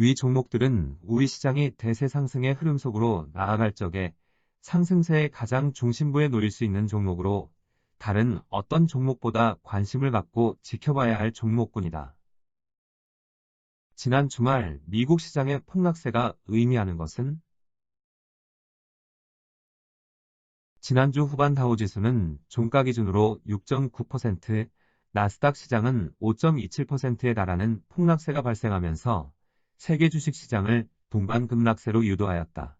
위 종목들은 우리 시장이 대세 상승의 흐름 속으로 나아갈 적에 상승세의 가장 중심부에 놓일 수 있는 종목으로 다른 어떤 종목보다 관심을 갖고 지켜봐야 할 종목군이다. 지난 주말 미국 시장의 폭락세가 의미하는 것은 지난주 후반 다우지수는 종가 기준으로 6.9%, 나스닥 시장은 5.27%에 달하는 폭락세가 발생하면서 세계 주식시장을 동반 급락세로 유도하였다.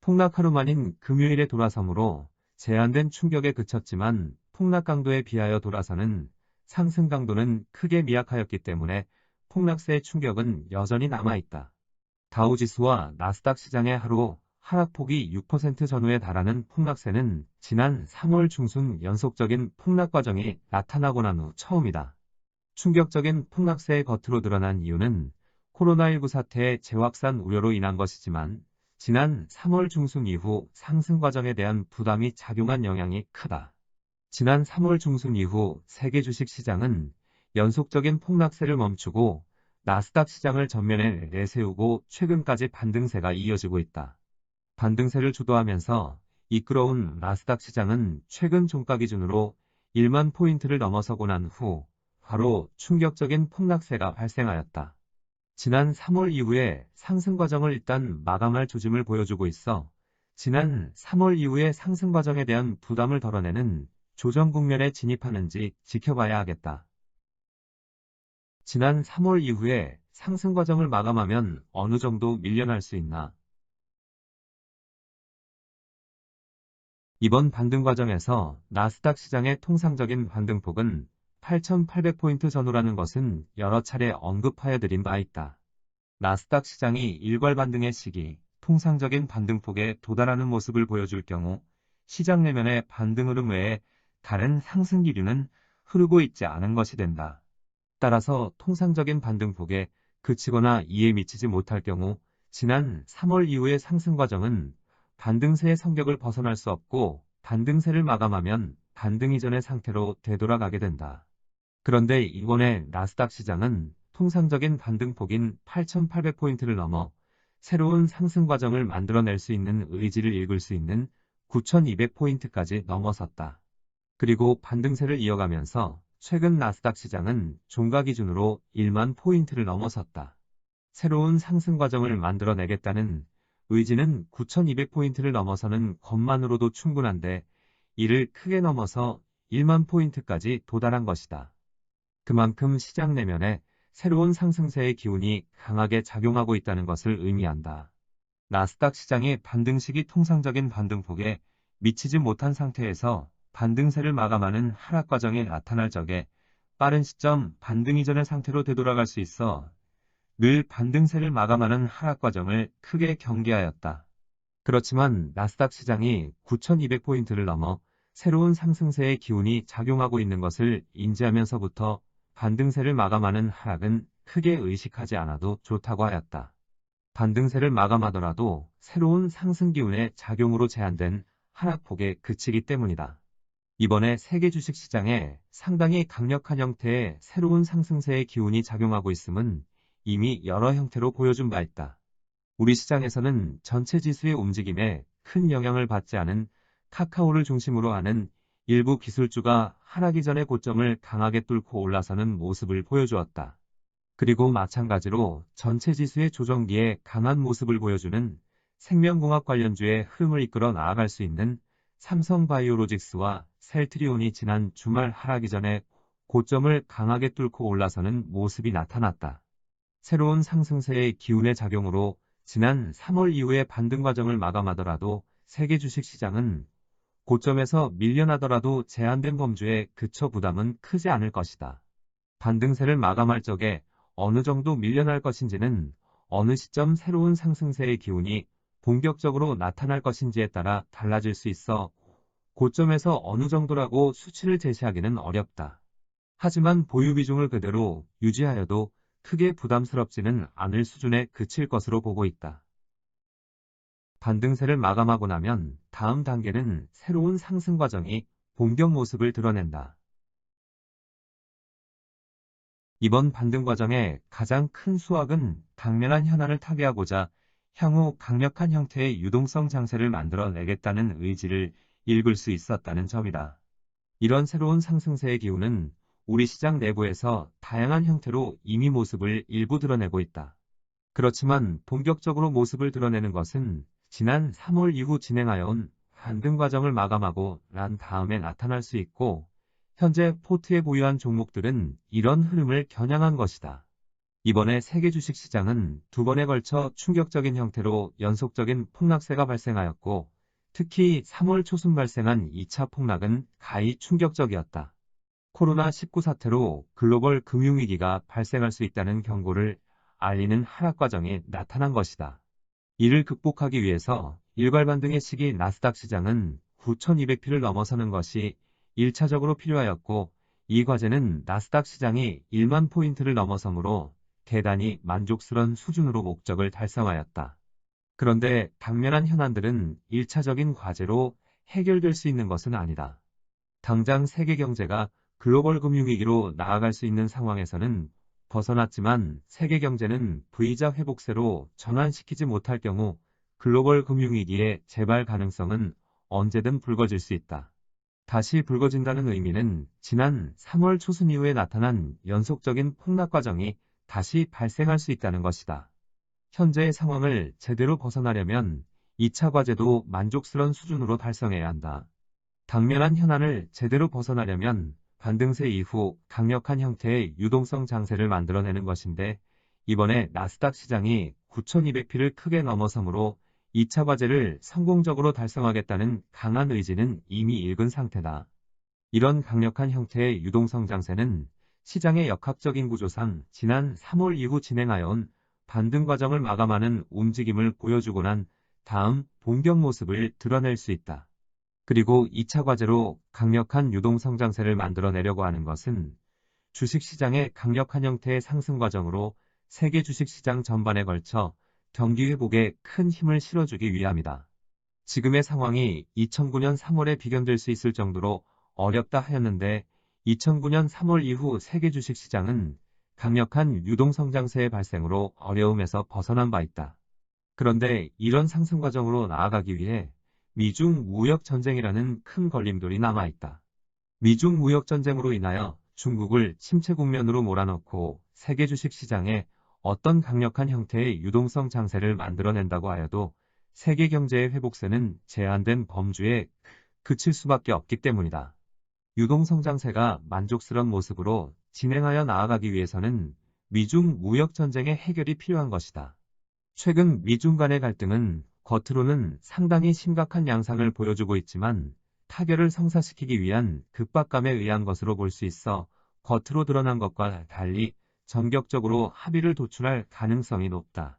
폭락 하루 만인 금요일에 돌아서므로 제한된 충격에 그쳤지만 폭락 강도에 비하여 돌아서는 상승 강도는 크게 미약하였기 때문에 폭락세의 충격은 여전히 남아있다. 다우지수와 나스닥 시장의 하루 하락폭이 6% 전후에 달하는 폭락세는 지난 3월 중순 연속적인 폭락 과정이 나타나고 난 후 처음이다. 충격적인 폭락세의 겉으로 드러난 이유는 코로나19 사태의 재확산 우려로 인한 것이지만 지난 3월 중순 이후 상승 과정에 대한 부담이 작용한 영향이 크다. 지난 3월 중순 이후 세계 주식 시장은 연속적인 폭락세를 멈추고 나스닥 시장을 전면에 내세우고 최근까지 반등세가 이어지고 있다. 반등세를 주도하면서 이끌어온 나스닥 시장은 최근 종가 기준으로 1만 포인트를 넘어서고 난 후 바로 충격적인 폭락세가 발생하였다. 지난 3월 이후에 상승 과정을 일단 마감할 조짐을 보여주고 있어 지난 3월 이후의 상승 과정에 대한 부담을 덜어내는 조정 국면에 진입하는지 지켜봐야 하겠다. 지난 3월 이후에 상승 과정을 마감하면 어느 정도 밀려날 수 있나? 이번 반등 과정에서 나스닥 시장의 통상적인 반등폭은 8,800포인트 전후라는 것은 여러 차례 언급하여 드린 바 있다. 나스닥 시장이 일괄 반등의 시기, 통상적인 반등폭에 도달하는 모습을 보여줄 경우 시장 내면의 반등 흐름 외에 다른 상승 기류는 흐르고 있지 않은 것이 된다. 따라서 통상적인 반등폭에 그치거나 이에 미치지 못할 경우 지난 3월 이후의 상승 과정은 반등세의 성격을 벗어날 수 없고 반등세를 마감하면 반등 이전의 상태로 되돌아가게 된다. 그런데 이번에 나스닥 시장은 통상적인 반등폭인 8,800포인트를 넘어 새로운 상승 과정을 만들어낼 수 있는 의지를 읽을 수 있는 9,200포인트까지 넘어섰다. 그리고 반등세를 이어가면서 최근 나스닥 시장은 종가 기준으로 1만 포인트를 넘어섰다. 새로운 상승 과정을 만들어내겠다는 의지는 9,200포인트를 넘어서는 것만으로도 충분한데 이를 크게 넘어서 1만 포인트까지 도달한 것이다. 그만큼 시장 내면에 새로운 상승세의 기운이 강하게 작용하고 있다는 것을 의미한다. 나스닥 시장의 반등식이 통상적인 반등폭에 미치지 못한 상태에서 반등세를 마감하는 하락 과정이 나타날 적에 빠른 시점 반등 이전의 상태로 되돌아갈 수 있어 늘 반등세를 마감하는 하락 과정을 크게 경계하였다. 그렇지만 나스닥 시장이 9,200포인트를 넘어 새로운 상승세의 기운이 작용하고 있는 것을 인지하면서부터 반등세를 마감하는 하락은 크게 의식하지 않아도 좋다고 하였다. 반등세를 마감하더라도 새로운 상승 기운의 작용으로 제한된 하락폭에 그치기 때문이다. 이번에 세계 주식시장에 상당히 강력한 형태의 새로운 상승세의 기운이 작용하고 있음은 이미 여러 형태로 보여준 바 있다. 우리 시장에서는 전체 지수의 움직임에 큰 영향을 받지 않은 카카오를 중심으로 하는 일부 기술주가 하락이 전의 고점을 강하게 뚫고 올라서는 모습을 보여주었다. 그리고 마찬가지로 전체 지수의 조정기에 강한 모습을 보여주는 생명공학 관련주의 흐름을 이끌어 나아갈 수 있는 삼성바이오로직스와 셀트리온이 지난 주말 하락이 전에 고점을 강하게 뚫고 올라서는 모습이 나타났다. 새로운 상승세의 기운의 작용으로 지난 3월 이후의 반등 과정을 마감하더라도 세계 주식시장은 고점에서 밀려나더라도 제한된 범주에 그쳐 부담은 크지 않을 것이다. 반등세를 마감할 적에 어느 정도 밀려날 것인지는 어느 시점 새로운 상승세의 기운이 본격적으로 나타날 것인지에 따라 달라질 수 있어 고점에서 어느 정도라고 수치를 제시하기는 어렵다. 하지만 보유 비중을 그대로 유지하여도 크게 부담스럽지는 않을 수준에 그칠 것으로 보고 있다. 반등세를 마감하고 나면 다음 단계는 새로운 상승 과정이 본격 모습을 드러낸다. 이번 반등 과정의 가장 큰 수확은 당면한 현안을 타개하고자 향후 강력한 형태의 유동성 장세를 만들어내겠다는 의지를 읽을 수 있었다는 점이다. 이런 새로운 상승세의 기운은 우리 시장 내부에서 다양한 형태로 이미 모습을 일부 드러내고 있다. 그렇지만 본격적으로 모습을 드러내는 것은 지난 3월 이후 진행하여 온 반등 과정을 마감하고 난 다음에 나타날 수 있고 현재 포트에 보유한 종목들은 이런 흐름을 겨냥한 것이다. 이번에 세계 주식시장은 두 번에 걸쳐 충격적인 형태로 연속적인 폭락세가 발생하였고 특히 3월 초순 발생한 2차 폭락은 가히 충격적이었다. 코로나19 사태로 글로벌 금융위기가 발생할 수 있다는 경고를 알리는 하락 과정이 나타난 것이다. 이를 극복하기 위해서 일괄 반등의 시기 나스닥 시장은 9,200피를 넘어서는 것이 1차적으로 필요하였고 이 과제는 나스닥 시장이 1만 포인트를 넘어서므로 대단히 만족스러운 수준으로 목적을 달성하였다. 그런데 당면한 현안들은 1차적인 과제로 해결될 수 있는 것은 아니다. 당장 세계 경제가 글로벌 금융위기로 나아갈 수 있는 상황에서는 벗어났지만 세계 경제는 V자 회복세로 전환시키지 못할 경우 글로벌 금융위기의 재발 가능성은 언제든 불거질 수 있다. 다시 불거진다는 의미는 지난 3월 초순 이후에 나타난 연속적인 폭락 과정이 다시 발생할 수 있다는 것이다. 현재의 상황을 제대로 벗어나려면 2차 과제도 만족스러운 수준으로 달성해야 한다. 당면한 현안을 제대로 벗어나려면 반등세 이후 강력한 형태의 유동성 장세를 만들어내는 것인데 이번에 나스닥 시장이 9200피를 크게 넘어서므로 2차 과제를 성공적으로 달성하겠다는 강한 의지는 이미 읽은 상태다. 이런 강력한 형태의 유동성 장세는 시장의 역학적인 구조상 지난 3월 이후 진행하여 온 반등 과정을 마감하는 움직임을 보여주고 난 다음 본격 모습을 드러낼 수 있다. 그리고 2차 과제로 강력한 유동성 장세를 만들어내려고 하는 것은 주식시장의 강력한 형태의 상승 과정으로 세계 주식시장 전반에 걸쳐 경기 회복에 큰 힘을 실어주기 위함이다. 지금의 상황이 2009년 3월에 비견될 수 있을 정도로 어렵다 하였는데 2009년 3월 이후 세계 주식시장은 강력한 유동성장세의 발생으로 어려움에서 벗어난 바 있다. 그런데 이런 상승 과정으로 나아가기 위해 미중 무역 전쟁이라는 큰 걸림돌이 남아 있다. 미중 무역 전쟁으로 인하여 중국을 침체 국면으로 몰아넣고 세계 주식 시장에 어떤 강력한 형태의 유동성 장세를 만들어낸다고 하여도 세계 경제의 회복세는 제한된 범주에 그칠 수밖에 없기 때문이다. 유동성 장세가 만족스러운 모습으로 진행하여 나아가기 위해서는 미중 무역 전쟁의 해결이 필요한 것이다. 최근 미중 간의 갈등은 겉으로는 상당히 심각한 양상을 보여주고 있지만 타결을 성사시키기 위한 급박감에 의한 것으로 볼 수 있어 겉으로 드러난 것과 달리 전격적으로 합의를 도출할 가능성이 높다.